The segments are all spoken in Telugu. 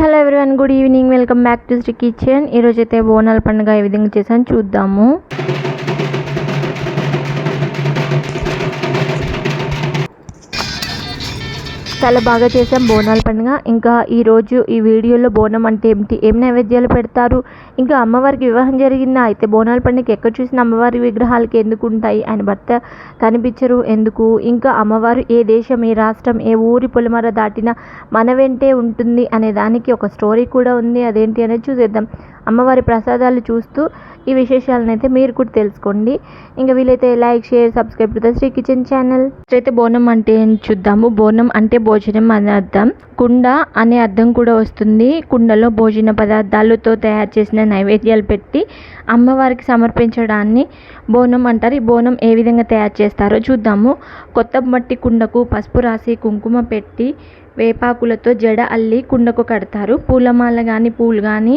Hello everyone good evening. Welcome back to Sri kitchen. ఈరోజైతే అయితే బోనాల పండుగ ఏ విధంగా చేసాను చూద్దాము. చాలా బాగా చేసాం బోనాల పండుగ. ఇంకా ఈరోజు ఈ వీడియోలో బోనం అంటే ఏమిటి? ఏం నైవేద్యాలు పెడతారు? ఇంకా అమ్మవారికి వివాహం జరిగిందా? అయితే బోనాల పండుగ ఎక్కడ చూసిన అమ్మవారి విగ్రహాలకి ఎందుకు ఉంటాయి? ఆయన భర్త కనిపించరు. ఎందుకు? ఇంకా అమ్మవారు ఏ దేశం ఏ రాష్ట్రం ఏ ఊరి పొలిమర దాటినా మన వెంటే ఉంటుంది అనే దానికి ఒక స్టోరీ కూడా ఉంది. అదేంటి అనేది చూసేద్దాం. అమ్మవారి ప్రసాదాలు చూస్తూ ఈ విశేషాలను అయితే మీరు కూడా తెలుసుకోండి. ఇంకా వీలైతే like share subscribe to the Sri kitchen channel. అయితే బోనం అంటే చూద్దాము. బోనం అంటే భోజనం అనే అర్థం. కుండ అనే అర్థం కూడా వస్తుంది. కుండలో భోజన పదార్థాలతో తయారు చేసిన నైవేద్యాలు పెట్టి అమ్మవారికి సమర్పించడాన్ని బోనం అంటారు. ఈ బోనం ఏ విధంగా తయారు చేస్తారో చూద్దాము. కొత్త మట్టి కుండకు పసుపు రాసి కుంకుమ పెట్టి వేపాకులతో జడ అల్లి కుండకు కడతారు. పూలమాల కానీ పూలు కానీ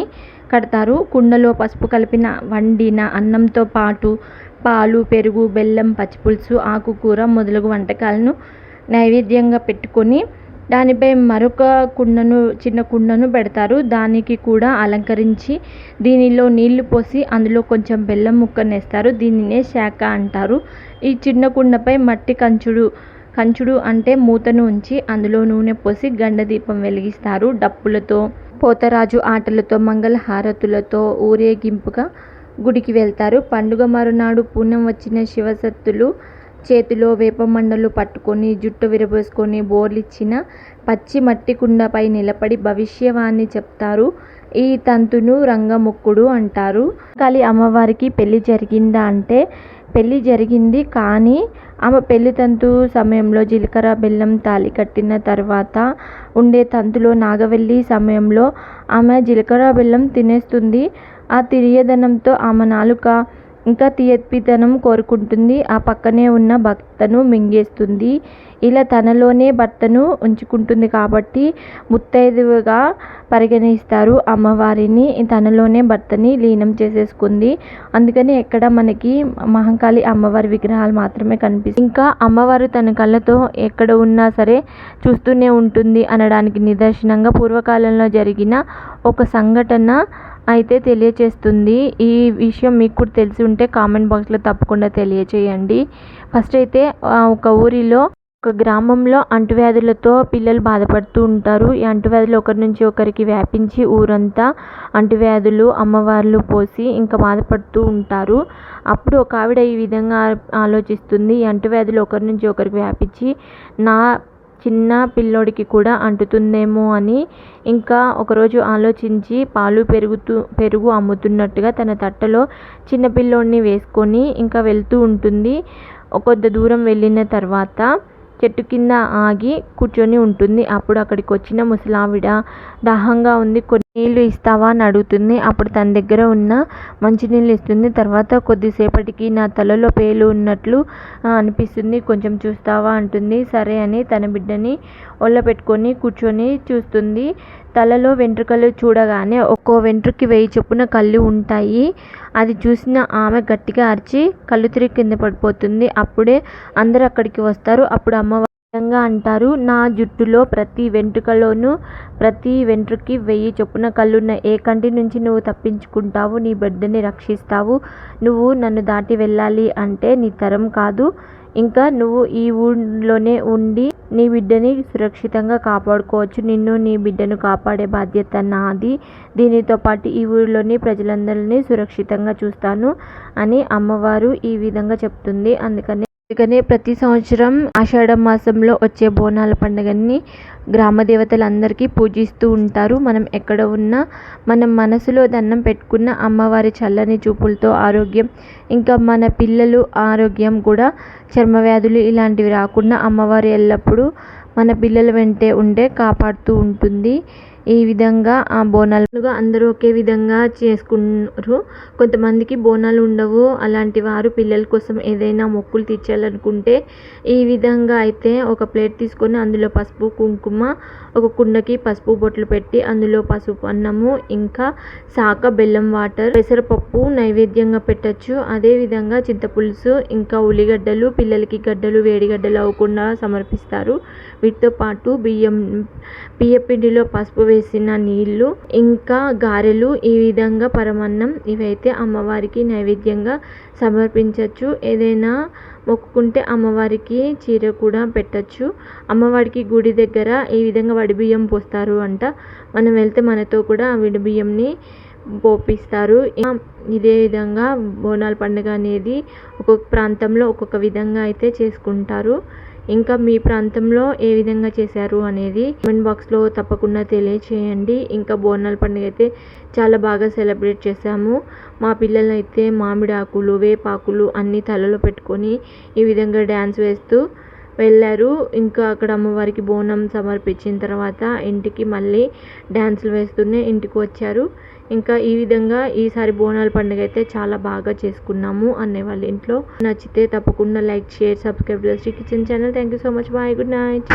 కడతారు. కుండలో పసుపు కలిపిన వండిన అన్నంతో పాటు పాలు పెరుగు బెల్లం పచ్చిపులుసు ఆకుకూర మొదలగు వంటకాలను నైవేద్యంగా పెట్టుకొని దానిపై మరొక కుండను చిన్న కుండను పెడతారు. దానికి కూడా అలంకరించి దీనిలో నీళ్ళు పోసి అందులో కొంచెం బెల్లం ముక్కనేస్తారు దీనినే శాఖ అంటారు. ఈ చిన్న కుండపై మట్టి కంచుడు కంచుడు అంటే మూతను ఉంచి అందులో నూనె పోసి గండ దీపం వెలిగిస్తారు. డప్పులతో పోతరాజు ఆటలతో మంగళ హారతులతో ఊరేగింపుగా గుడికి వెళ్తారు. పండుగ మరునాడు పూనం వచ్చిన శివసత్తులు చేతిలో వేపమండలు పట్టుకొని జుట్టు విరబోసుకొని బోర్లిచ్చిన పచ్చి మట్టి కుండపై నిలబడి భవిష్యవాణి చెప్తారు. ఈ తంతును రంగముక్కుడు అంటారు. కలి అమ్మవారికి పెళ్ళి జరిగిందా అంటే పెళ్ళి జరిగింది కానీ ఆమె పెళ్ళి తంతు సమయంలో జీలకర్ర బెల్లం తాళి కట్టిన తర్వాత ఉండే తంతులో నాగవెల్లి సమయంలో ఆమె జీలకర్ర బెల్లం తినేస్తుంది. ఆ తిరియదనంతో ఆమె నాలుక ఇంకా తీయపితనం కోరుకుంటుంది. ఆ పక్కనే ఉన్న భర్తను మింగేస్తుంది. ఇలా తనలోనే భర్తను ఉంచుకుంటుంది కాబట్టి ముత్తైదువుగా పరిగణిస్తారు. అమ్మవారిని తనలోనే భర్తని లీనం చేసేసుకుంది. అందుకని ఎక్కడ మనకి మహంకాళి అమ్మవారి విగ్రహాలు మాత్రమే కనిపిస్తాయి ఇంకా అమ్మవారు తన కళ్ళతో ఎక్కడ ఉన్నా సరే చూస్తూనే ఉంటుంది అనడానికి నిదర్శనంగా పూర్వకాలంలో జరిగిన ఒక సంఘటన అయితే తెలియచేస్తుంది. ఈ విషయం మీకు కూడా తెలిసి ఉంటే కామెంట్ బాక్స్లో తప్పకుండా తెలియచేయండి. ఫస్ట్ అయితే ఒక ఊరిలో ఒక గ్రామంలో అంటువ్యాధులతో పిల్లలు బాధపడుతూ ఉంటారు. ఈ అంటువ్యాధులు ఒకరి నుంచి ఒకరికి వ్యాపించి ఊరంతా అంటువ్యాధులు అమ్మవార్లు పోసి ఇంకా బాధపడుతూ ఉంటారు. అప్పుడు ఒక ఆవిడ ఈ విధంగా ఆలోచిస్తుంది. ఈ అంటువ్యాధులు ఒకరి నుంచి ఒకరికి వ్యాపించి నా చిన్న పిల్లోడికి కూడా అంటుతుందేమో అని ఇంకా ఒకరోజు ఆలోచించి పాలు పెరుగుతూ పెరుగు అమ్ముతున్నట్టుగా తన తట్టలో చిన్న పిల్లోడిని వేసుకొని ఇంకా వెళ్తూ ఉంటుంది. కొంత దూరం వెళ్ళిన తర్వాత చెట్టు కింద ఆగి కూర్చొని ఉంటుంది. అప్పుడు అక్కడికి వచ్చిన ముసలావిడ దాహంగా ఉంది. కొన్ని నీళ్ళు ఇస్తావా అని అడుగుతుంది. అప్పుడు తన దగ్గర ఉన్న మంచినీళ్ళు ఇస్తుంది. తర్వాత కొద్దిసేపటికి నా తలలో పేలు ఉన్నట్లు అనిపిస్తుంది. కొంచెం చూస్తావా అంటుంది. సరే అని తన బిడ్డని ఒళ్ళ పెట్టుకొని కూర్చొని చూస్తుంది. తలలో వెంట్రుకలు చూడగానే ఒక్కో వెంట్రుకి వెయ్యి చొప్పున కళ్ళు ఉంటాయి. అది చూసిన ఆమె గట్టిగా అరిచి కళ్ళు తిరిగి కింద పడిపోతుంది. అప్పుడే అందరూ అక్కడికి వస్తారు. అప్పుడు అమ్మ విధంగా అంటారు. నా జుట్టులో ప్రతి వెంట్రుకలోనూ ప్రతి వెంట్రుకి వెయ్యి చొప్పున కళ్ళున్న ఏ కంటి నుంచి నువ్వు తప్పించుకుంటావు నీ బిడ్డని రక్షిస్తావు? నువ్వు నన్ను దాటి వెళ్ళాలి అంటే నీ తరం కాదు. ఇంకా నువ్వు ఈ ఊళ్ళోనే ఉండి నీ బిడ్డని సురక్షితంగా కాపాడుకోవచ్చు. నిన్ను నీ బిడ్డను కాపాడే బాధ్యత నాది. దీనితో పాటు ఈ ఊరిలోని ప్రజలందరినీ సురక్షితంగా చూస్తాను అని అమ్మవారు ఈ విధంగా చెప్తుంది. అందుకని అందుకనే ప్రతి సంవత్సరం ఆషాఢ మాసంలో వచ్చే బోనాల పండుగని గ్రామ దేవతలందరికీ పూజిస్తూ ఉంటారు. మనం ఎక్కడ ఉన్నా మనం మనసులో దండం పెట్టుకున్న అమ్మవారి చల్లని చూపులతో ఆరోగ్యం ఇంకా మన పిల్లలు ఆరోగ్యం కూడా చర్మ వ్యాధులు ఇలాంటివి రాకుండా అమ్మవారు ఎల్లప్పుడూ మన పిల్లల వెంటే ఉండే కాపాడుతూ ఉంటుంది. ఈ విధంగా ఆ బోనాలుగా అందరూ ఒకే విధంగా చేసుకున్నారు కొంతమందికి బోనాలు ఉండవు. అలాంటి వారు పిల్లల కోసం ఏదైనా మొక్కులు తీర్చాలనుకుంటే ఈ విధంగా అయితే ఒక ప్లేట్ తీసుకొని అందులో పసుపు కుంకుమ ఒక కుండకి పసుపు బొట్లు పెట్టి అందులో పసుపు అన్నము ఇంకా శాఖ బెల్లం వాటర్ పెసరపప్పు నైవేద్యంగా పెట్టచ్చు. అదేవిధంగా చింతపులుసు ఇంకా ఉల్లిగడ్డలు పిల్లలకి గడ్డలు వేడిగడ్డలు అవ్వకుండా సమర్పిస్తారు. వీటితో పాటు బియ్యం బియ్యపిండిలో పసుపు వేసిన నీళ్ళు ఇంకా గారెలు ఈ విధంగా పరమాన్నం ఇవైతే అమ్మవారికి నైవేద్యంగా సమర్పించవచ్చు ఏదైనా మొక్కుకుంటే అమ్మవారికి చీర కూడా పెట్టచ్చు. అమ్మవారికి గుడి దగ్గర ఈ విధంగా వడిబియ్యం పోస్తారు అంట. మనం వెళ్తే మనతో కూడా ఆ విడిబియ్యంని పోపిస్తారు. ఇదే విధంగా బోనాల పండుగ అనేది ఒక్కొక్క ప్రాంతంలో ఒక్కొక్క విధంగా అయితే చేసుకుంటారు. ఇంకా మీ ప్రాంతంలో ఏ విధంగా చేశారు అనేది కమెంట్ బాక్స్లో తప్పకుండా తెలియచేయండి. ఇంకా బోనాల పండుగ అయితే చాలా బాగా సెలబ్రేట్ చేశాము. మా పిల్లలైతే మామిడాకులు వేపాకులు అన్నీ తలలో పెట్టుకొని ఈ విధంగా డ్యాన్స్ వేస్తూ వెళ్ళారు. ఇంకా అక్కడ అమ్మవారికి బోనం సమర్పించిన తర్వాత ఇంటికి మళ్ళీ డ్యాన్సులు వేస్తూనే ఇంటికి వచ్చారు. ఇంకా ఈ విధంగా ఈసారి బోనాల పండుగ అయితే చాలా బాగా చేసుకున్నాము అనే వాళ్ళ ఇంట్లో. నచ్చితే తప్పకుండా like share subscribe kitchen channel. Thank you so much. Bye. Good night.